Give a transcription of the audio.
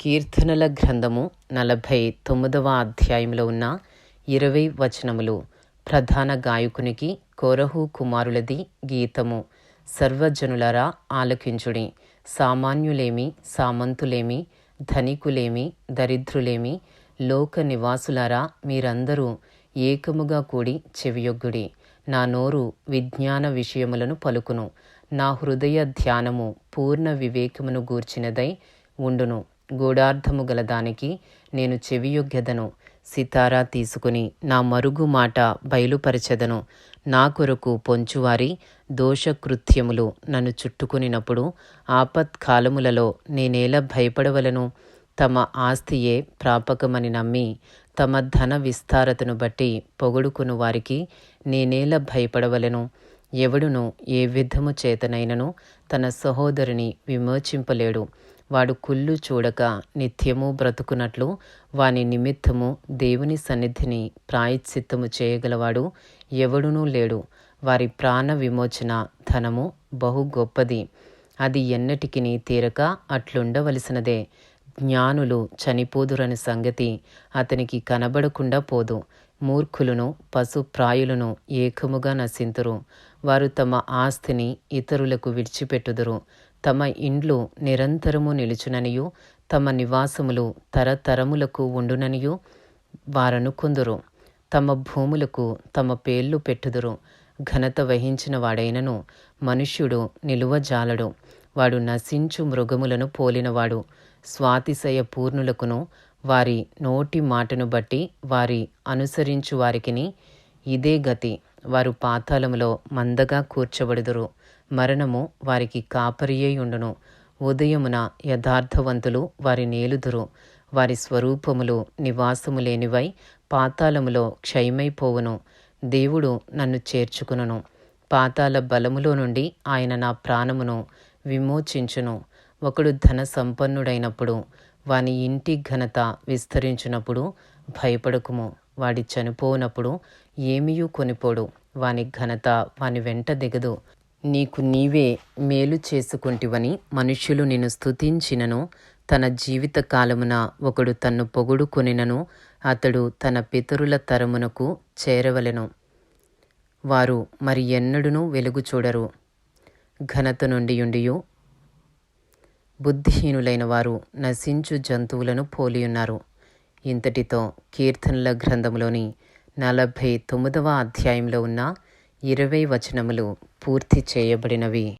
కీర్తనల గ్రంథము నలభై తొమ్మిదవ అధ్యాయంలో ఉన్న ఇరవై వచనములు. ప్రధాన గాయకునికి కోరహు కుమారులది గీతము. సర్వజనులరా ఆలకించుడి. సామాన్యులేమి సామంతులేమి ధనికులేమి దరిద్రులేమి లోక నివాసులారా మీరందరూ ఏకముగా కూడి చెవియొగ్గుడి. నా నోరు విజ్ఞాన విషయములను పలుకును. నా హృదయ ధ్యానము పూర్ణ వివేకమును గూర్చినదై ఉండును. గూఢార్థము గల దానికి నేను చెవియొగ్గెదను. సితారా తీసుకుని నా మరుగు మాట బయలుపరచెదను. నా కొరకు పొంచువారి దోషకృత్యములు నన్ను చుట్టుకునినప్పుడు ఆపత్కాలములలో నేనేలా భయపడవలను? తమ ఆస్తియే ప్రాపకమని నమ్మి తమ ధన విస్తారతను బట్టి పొగుడుకుని వారికి నేనేలా భయపడవలను? ఎవడును ఏ విధము చేతనైనను తన సహోదరుని విమోచింపలేడు. వాడు కుళ్ళు చూడక నిత్యము బ్రతుకున్నట్లు వాని నిమిత్తము దేవుని సన్నిధిని ప్రాయశ్చిత్తము చేయగలవాడు ఎవడునూ లేడు. వారి ప్రాణ విమోచన ధనము బహు గొప్పది. అది ఎన్నటికి తీరక అట్లుండవలసినదే. జ్ఞానులు చనిపోదురని సంగతి అతనికి కనబడకుండా పోదు. మూర్ఖులను పశుప్రాయులను ఏకముగా నశింతురు. వారు తమ ఆస్తిని ఇతరులకు విడిచిపెట్టుదురు. తమ ఇండ్లు నిరంతరము నిలుచుననియు తమ నివాసములు తరతరములకు ఉండుననియు వారనుకుందురు తమ భూములకు తమ పేర్లు పెట్టుదురు. ఘనత వహించిన వాడైనను మనుష్యుడు నిలువజాలడు. వాడు నశించు మృగములను పోలినవాడు. స్వాతిశయ పూర్ణులకును వారి నోటి మాటను బట్టి వారి అనుసరించు వారికిని ఇదే గతి. వారు పాతాళములో మందగా కూర్చబడుదురు. మరణము వారికి కాపరియై ఉండును. ఉదయమున యథార్థవంతులు వారి నేలుదురు. వారి స్వరూపములు నివాసము లేనివై పాతాళములో క్షయమైపోవును. దేవుడు నన్ను చేర్చుకును పాతాల బలములో నుండి ఆయన నా ప్రాణమును విమోచించును. ఒకడు ధన సంపన్నుడైనప్పుడు వాని ఇంటి ఘనత విస్తరించినప్పుడు భయపడకుము. వాడి చనిపోనప్పుడు ఏమీయూ కొనిపోడు. వాని ఘనత వాని వెంట దిగదు. నీకు నీవే మేలు చేసుకుంటివని మనుష్యులు నిన్ను స్తుతించినను. తన జీవిత కాలమున ఒకడు తన్ను పొగుడుకొనినను అతడు తన పితరుల తరమునకు చేరవలెను. వారు మరి ఎన్నడునూ వెలుగు చూడరు. ఘనత నుండి ఉండియు. బుద్ధిహీనులైన వారు నశించు జంతువులను పోలియున్నారు. ఇంతటితో కీర్తనల గ్రంథంలోని నలభై తొమ్మిదవ అధ్యాయంలో ఉన్న ఇరవై వచనములు పూర్తి చేయబడినవి.